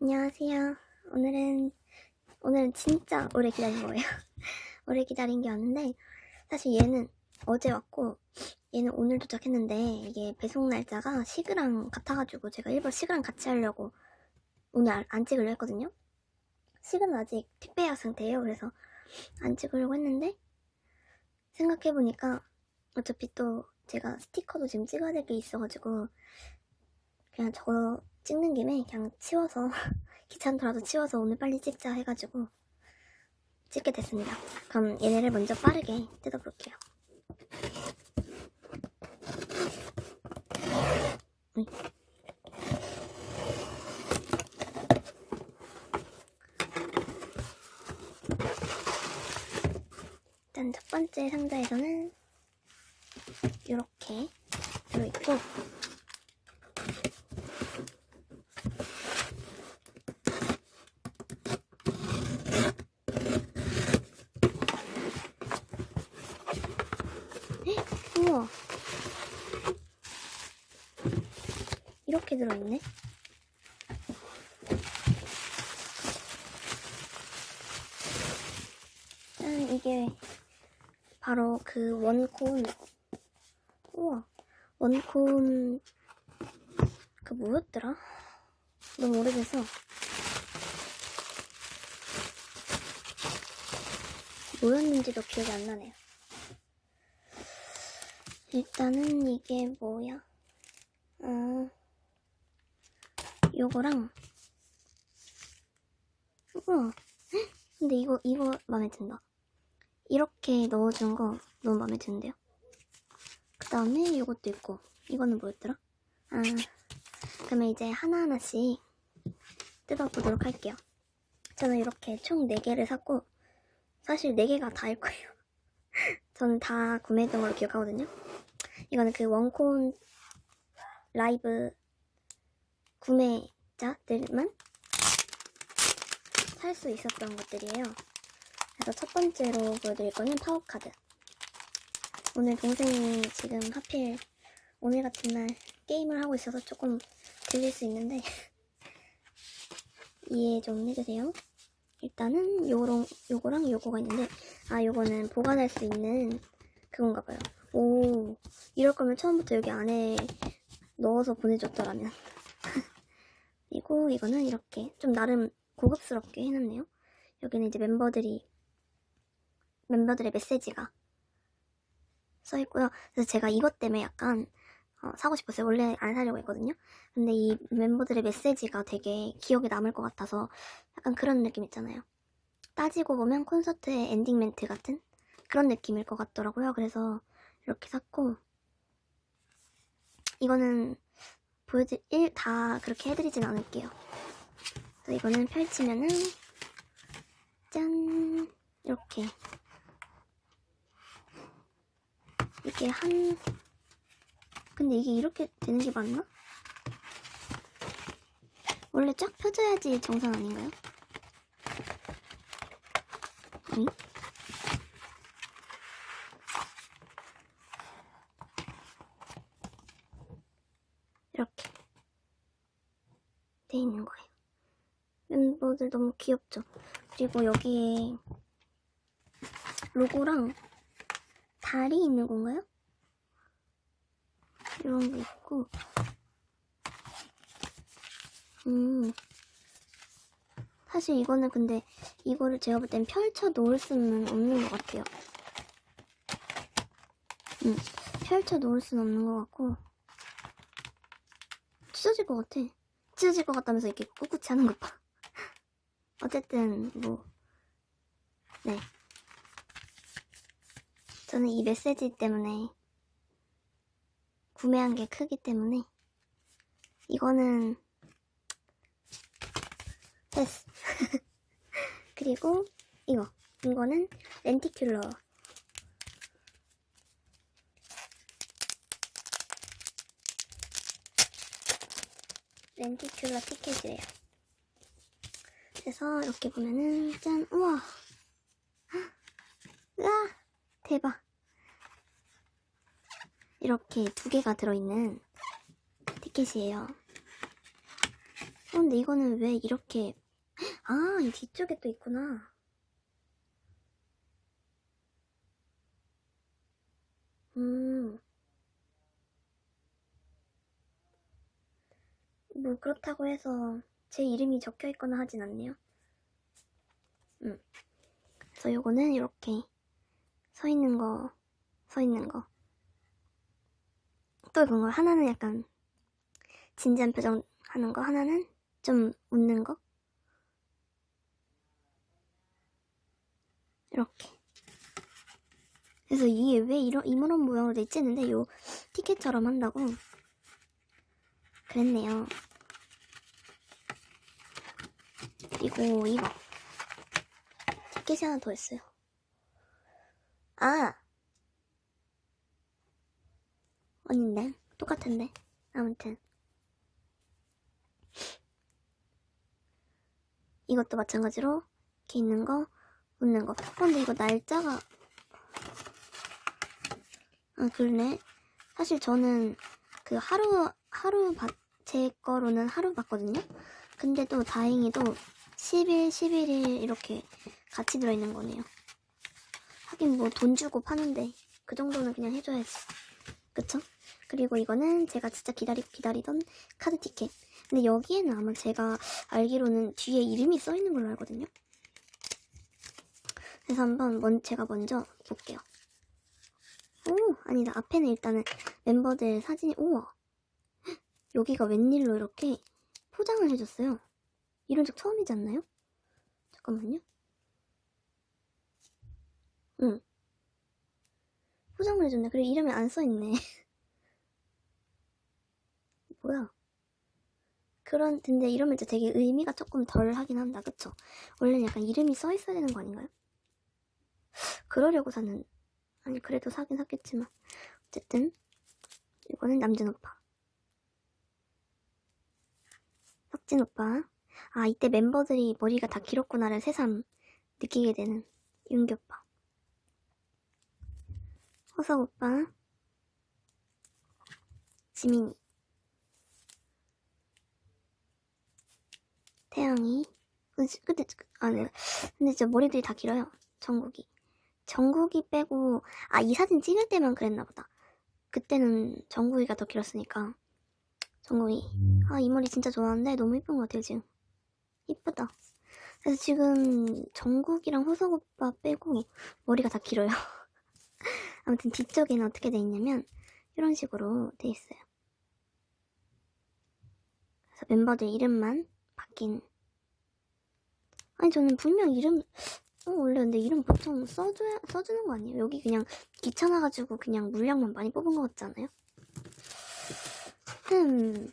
안녕하세요. 오늘은, 오늘은 진짜 오래 기다린 거예요. 오래 기다린 게 왔는데, 사실 얘는 어제 왔고, 얘는 오늘 도착했는데, 이게 배송 날짜가 시그랑 같아가지고, 제가 일부러 시그랑 같이 하려고 오늘 안- 안 찍으려 했거든요. 시그는 아직 택배 예약 상태예요. 그래서 안 찍으려고 했는데, 생각해보니까, 어차피 또 제가 스티커도 지금 찍어야 될 게 있어가지고, 그냥 저거 찍는 김에 그냥 치워서 귀찮더라도 치워서 오늘 빨리 찍자 해가지고 찍게 됐습니다. 그럼 얘네를 먼저 빠르게 뜯어볼게요. 음. 일단 첫 번째 상자에서는 이렇게 들어있고 우와. 이렇게 들어있네. 짠, 이게 바로 그 원콘. 우와. 원콘, 그 뭐였더라? 너무 오래돼서. 뭐였는지도 기억이 안 나네요. 일단은 이게 뭐야? 어, 요거랑, 우와. 헉, 근데 이거, 이거 마음에 든다. 이렇게 넣어준 거 너무 마음에 드는데요? 그 다음에 요것도 있고, 이거는 뭐였더라? 아, 그러면 이제 하나하나씩 뜯어보도록 할게요. 저는 이렇게 총 4개를 샀고, 사실 4개가 다일 거예요. 저는 다 구매했던 걸로 기억하거든요. 이거는 그 원콘 라이브 구매자들만 살 수 있었던 것들이에요. 그래서 첫 번째로 보여드릴 거는 파워카드. 오늘 동생이 지금 하필 오늘 같은 날 게임을 하고 있어서 조금 들릴 수 있는데 이해 좀 해주세요. 일단은 요런 요거랑 요거가 있는데 아 요거는 보관할 수 있는 그건가 봐요. 오 이럴 거면 처음부터 여기 안에 넣어서 보내줬더라면 그리고 이거는 이렇게 좀 나름 고급스럽게 해놨네요. 여기는 이제 멤버들이 멤버들의 메시지가 써 있고요. 그래서 제가 이것 때문에 약간 어, 사고 싶었어요. 원래 안 사려고 했거든요. 근데 이 멤버들의 메시지가 되게 기억에 남을 것 같아서 약간 그런 느낌 있잖아요. 따지고 보면 콘서트의 엔딩 멘트 같은 그런 느낌일 것 같더라고요. 그래서 이렇게 샀고 이거는 보여드 일 다 그렇게 해드리진 않을게요. 그래서 이거는 펼치면은 짠 이렇게 이게 한 근데 이게 이렇게 되는 게 맞나? 원래 쫙 펴져야지 정상 아닌가요? 아니? 이렇게 돼 있는 거예요. 멤버들 너무 귀엽죠? 그리고 여기에 로고랑 달이 있는 건가요? 이런 게 있고 음 사실 이거는 근데 이거를 제가 볼 땐 펼쳐 놓을 수는 없는 것 같아요 음 펼쳐 놓을 수는 없는 것 같고 찢어질 것 같아. 찢어질 것 같다면서 이렇게 꿋꿋이 하는 것 봐. 어쨌든 뭐. 네. 저는 이 메시지 때문에 구매한 게 크기 때문에 이거는 패스. 그리고 이거. 이거는 렌티큘러 렌티큘러 티켓이래요. 그래서 이렇게 보면은 짠 우와 으아 대박 이렇게 두 개가 들어있는 티켓이에요. 어, 근데 이거는 왜 이렇게 아, 이 뒤쪽에 또 있구나. 음. 뭐 그렇다고 해서 제 이름이 적혀 있거나 하진 않네요. 음. 그래서 요거는 이렇게 서 있는 거, 서 있는 거. 또 그런 거 하나는 약간 진지한 표정 하는 거, 하나는 좀 웃는 거. 이렇게. 그래서 이게 왜 이런 이런 모양으로 돼 있지 했는데 요 티켓처럼 한다고 그랬네요. 그리고 이거 티켓이 하나 더 있어요. 아 아닌데 똑같은데 아무튼 이것도 마찬가지로 이렇게 있는 거 웃는 거. 어, 근데 이거 날짜가 아 그러네. 사실 저는 그 하루 하루 받, 제 거로는 하루 받거든요. 근데 또 다행히도 10일, 11일 이렇게 같이 들어있는 거네요. 하긴 뭐 돈 주고 파는데 그 정도는 그냥 해줘야지. 그쵸? 그리고 이거는 제가 진짜 기다리, 기다리던 카드 티켓. 근데 여기에는 아마 제가 알기로는 뒤에 이름이 써 있는 걸로 알거든요. 그래서 한번 먼, 제가 먼저 볼게요. 오, 아니다. 앞에는 일단은 멤버들 사진이, 우와. 헉, 여기가 웬일로 이렇게 포장을 해줬어요. 이런 적 처음이지 않나요? 잠깐만요. 응. 포장을 해줬네. 그리고 이름이 안 써있네. 뭐야. 그런, 근데 이러면 이제 되게 의미가 조금 덜 하긴 한다. 그쵸? 원래는 약간 이름이 써있어야 되는 거 아닌가요? 그러려고 사는, 아니, 그래도 사긴 샀겠지만. 어쨌든, 이거는 남준 오빠. 석진 오빠. 아, 이때 멤버들이 머리가 다 길었구나를 새삼 느끼게 되는 윤기 오빠. 허석 오빠. 지민이. 태영이. 근데, 아, 네. 근데 진짜 머리들이 다 길어요. 정국이. 정국이 빼고, 아, 이 사진 찍을 때만 그랬나 보다. 그때는 정국이가 더 길었으니까. 정국이. 아, 이 머리 진짜 좋아하는데 너무 이쁜 것 같아요, 지금. 이쁘다. 그래서 지금 정국이랑 호석 오빠 빼고 머리가 다 길어요. 아무튼 뒤쪽에는 어떻게 돼 있냐면 이런 식으로 돼 있어요. 그래서 멤버들 이름만 바뀐. 아니 저는 분명 이름 어, 원래 근데 이름 보통 써줘야 써주는 거 아니에요? 여기 그냥 귀찮아가지고 그냥 물량만 많이 뽑은 것 같지 않아요? 음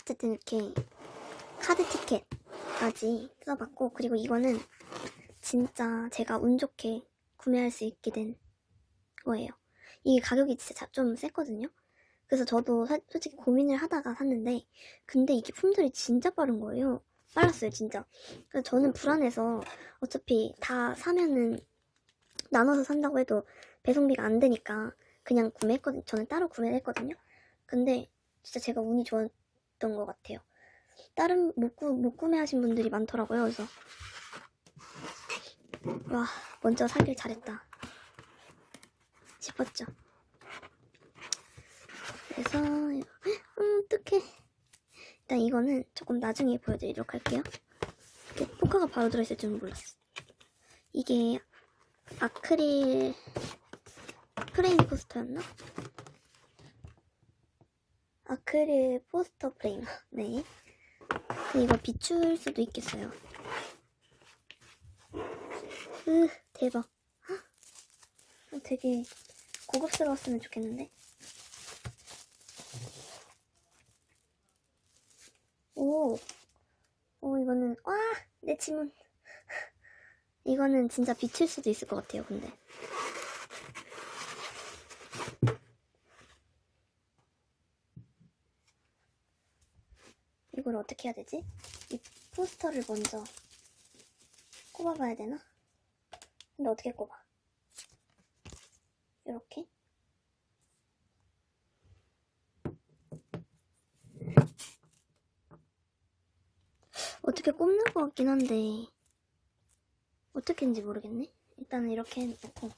어쨌든 이렇게 카드 티켓 까지 써봤고 그리고 이거는 진짜 제가 운 좋게 구매할 수 있게 된 거예요. 이게 가격이 진짜 좀 셌거든요. 그래서 저도 사- 솔직히 고민을 하다가 샀는데 근데 이게 품절이 진짜 빠른 거예요. 빨랐어요 진짜. 그래서 저는 불안해서 어차피 다 사면은 나눠서 산다고 해도 배송비가 안 되니까 그냥 구매했거든요. 저는 따로 구매를 했거든요. 근데 진짜 제가 운이 좋았던 것 같아요. 다른 못, 구, 못 구매하신 분들이 많더라고요. 그래서 와 먼저 사길 잘했다 싶었죠. 그래서 음 어떡해. 일단 이거는 조금 나중에 보여드리도록 할게요. 이렇게 포카가 바로 들어있을 줄은 몰랐어. 이게 아크릴 프레임 포스터였나? 아크릴 포스터 프레임. 네. 이거 비출 수도 있겠어요. 으, 대박. 헉, 되게 고급스러웠으면 좋겠는데. 오, 오, 이거는, 와, 내 지문. 이거는 진짜 비칠 수도 있을 것 같아요, 근데. 이걸 어떻게 해야 되지? 이 포스터를 먼저 꼽아봐야 되나? 근데 어떻게 꼽아? 이렇게? 어떻게 꼽는 것 같긴 한데 어떻게 했는지 모르겠네. 일단은 이렇게 해놓고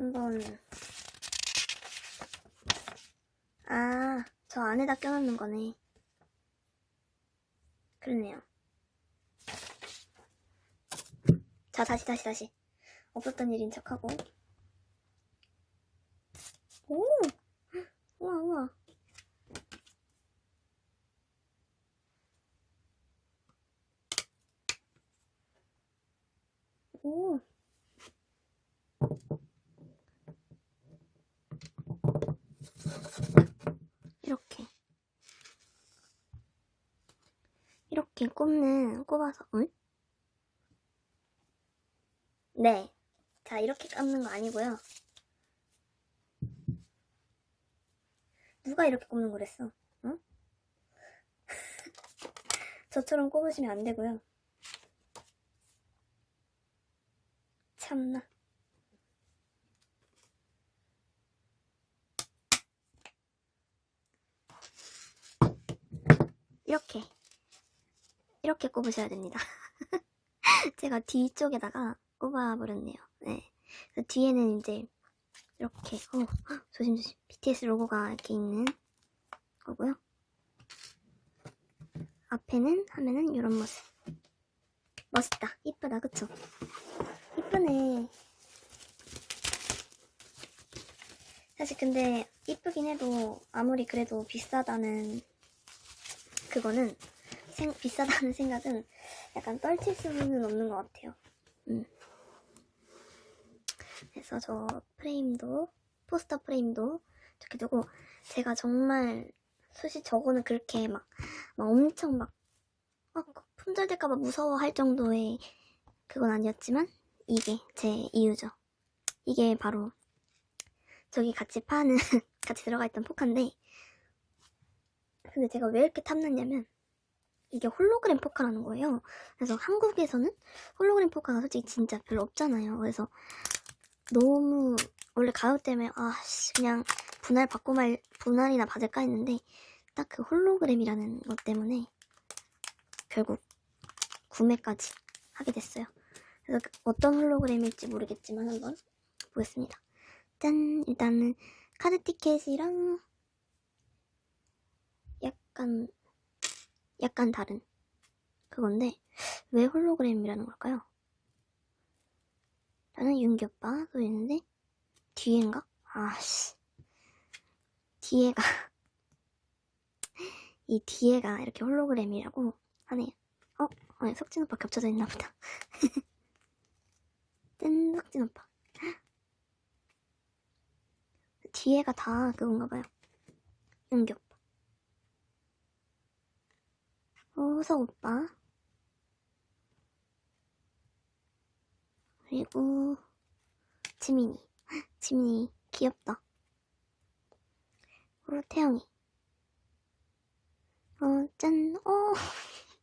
한번 아, 저 안에다 껴놓는 거네. 그렇네요. 자, 다시, 다시, 다시. 없었던 일인 척하고. 오! 우와, 우와. 오. 이렇게. 이렇게 꼽는, 꼽아서, 응? 네. 자, 이렇게 꼽는 거 아니고요. 누가 이렇게 꼽는 거랬어? 응? 저처럼 꼽으시면 안 되고요. 참나. 이렇게. 이렇게 꼽으셔야 됩니다. 제가 뒤쪽에다가 꼽아버렸네요. 네. 그래서 뒤에는 이제 이렇게, 어, 조심조심. BTS 로고가 이렇게 있는 거고요. 앞에는 하면은 이런 모습. 멋있다. 이쁘다. 그쵸? 이쁘네. 사실 근데 이쁘긴 해도 아무리 그래도 비싸다는 그거는 생- 비싸다는 생각은 약간 떨칠 수는 없는 것 같아요. 음. 그래서 저 프레임도 포스터 프레임도 이렇게 두고 제가 정말 솔직히 저거는 그렇게 막, 막 엄청 막, 막 품절될까봐 무서워할 정도의 그건 아니었지만 이게 제 이유죠. 이게 바로 저기 같이 파는 같이 들어가 있던 포카인데 근데 제가 왜 이렇게 탐났냐면 이게 홀로그램 포카라는 거예요. 그래서 한국에서는 홀로그램 포카가 솔직히 진짜 별로 없잖아요. 그래서 너무 원래 가격 때문에 아씨 그냥 분할 받고 말 분할이나 받을까 했는데 딱 그 홀로그램이라는 것 때문에 결국 구매까지 하게 됐어요. 그래서 그 어떤 홀로그램일지 모르겠지만 한번 보겠습니다. 짠 일단은 카드 티켓이랑 약간 약간 다른 그건데 왜 홀로그램이라는 걸까요? 나는 윤기 오빠 또 있는데 뒤엔가? 아씨 뒤에가 이 뒤에가 이렇게 홀로그램이라고 하네요. 어? 어 석진 오빠 겹쳐져 있나 보다. 짠 석진 오빠. 뒤에가 다 그건가 봐요. 윤기 오빠. 호석 오빠. 그리고 지민이. 지민이 귀엽다. 그리고 태영이. 어, 짠, 어.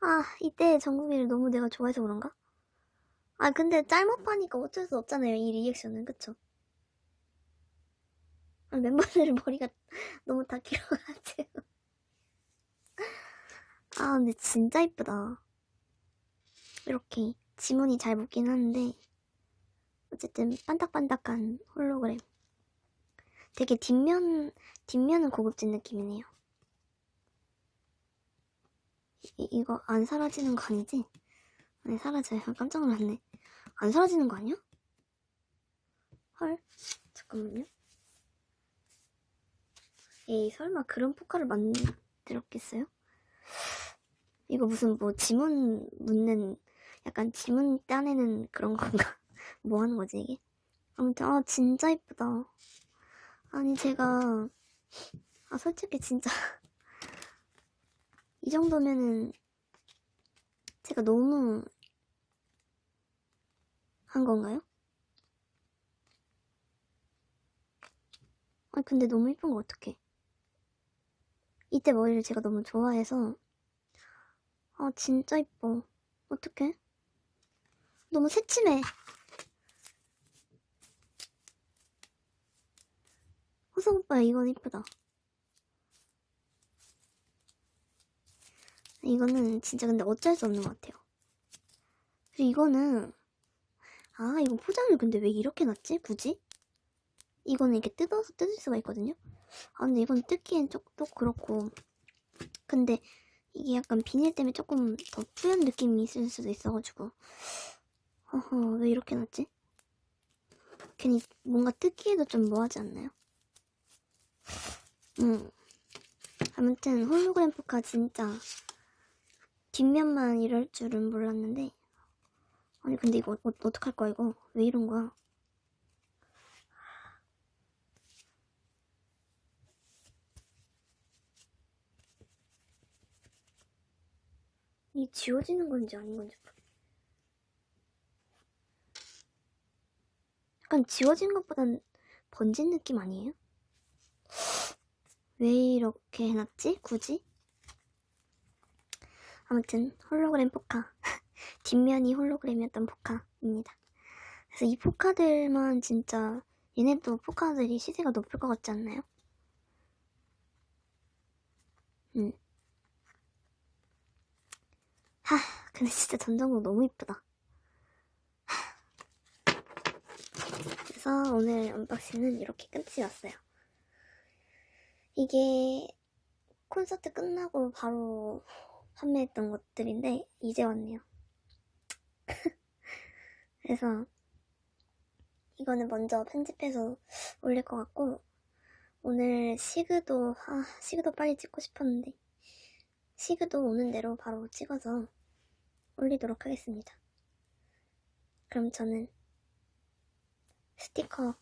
아, 이때 정국이를 너무 내가 좋아해서 그런가? 아, 근데 짤못 파니까 어쩔 수 없잖아요, 이 리액션은. 그쵸? 아, 멤버들 머리가 너무 다 길어가지고. 아, 근데 진짜 이쁘다. 이렇게 지문이 잘 붙긴 하는데, 어쨌든 반딱반딱한 홀로그램. 되게 뒷면, 뒷면은 고급진 느낌이네요. 이, 이거 안 사라지는 거 아니지? 아니, 사라져요. 깜짝 놀랐네. 안 사라지는 거 아니야? 헐. 잠깐만요. 에이, 설마 그런 포카를 만들었겠어요? 이거 무슨 뭐 지문 묻는, 약간 지문 따내는 그런 건가? 뭐 하는 거지, 이게? 아무튼, 아, 진짜 이쁘다. 아니, 제가, 아, 솔직히 진짜, 이 정도면은, 제가 너무, 한 건가요? 아, 근데 너무 이쁜 거 어떡해. 이때 머리를 제가 너무 좋아해서. 아 진짜 이뻐. 어떡해? 너무 새침해. 호성 오빠야 이건 이쁘다. 이거는 진짜 근데 어쩔 수 없는 것 같아요. 그리고 이거는 아 이거 포장을 근데 왜 이렇게 놨지? 굳이? 이거는 이렇게 뜯어서 뜯을 수가 있거든요? 아 근데 이건 뜯기엔 좀 또 그렇고. 근데 이게 약간 비닐 때문에 조금 더 푸연 느낌이 있을 수도 있어가지고. 어허 왜 이렇게 놨지? 괜히 뭔가 뜯기에도 좀 뭐하지 않나요? 음. 아무튼 홀로그램 포카 진짜 뒷면만 이럴 줄은 몰랐는데. 아니 근데 이거 어, 어떡할 거야 이거? 왜 이런 거야 이 지워지는 건지 아닌 건지 약간 지워진 것보단 번진 느낌 아니에요? 왜 이렇게 해놨지? 굳이? 아무튼 홀로그램 포카 뒷면이 홀로그램이었던 포카입니다. 그래서 이 포카들만 진짜 얘네도 포카들이 시세가 높을 것 같지 않나요? 음. 하, 근데 진짜 전정국 너무 이쁘다. 하. 그래서 오늘 언박싱은 이렇게 끝이 났어요. 이게 콘서트 끝나고 바로 판매했던 것들인데 이제 왔네요. 그래서 이거는 먼저 편집해서 올릴 것 같고 오늘 시그도 아 시그도 빨리 찍고 싶었는데 시그도 오는 대로 바로 찍어서 올리도록 하겠습니다. 그럼 저는 스티커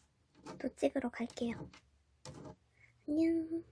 또 찍으러 갈게요. 안녕.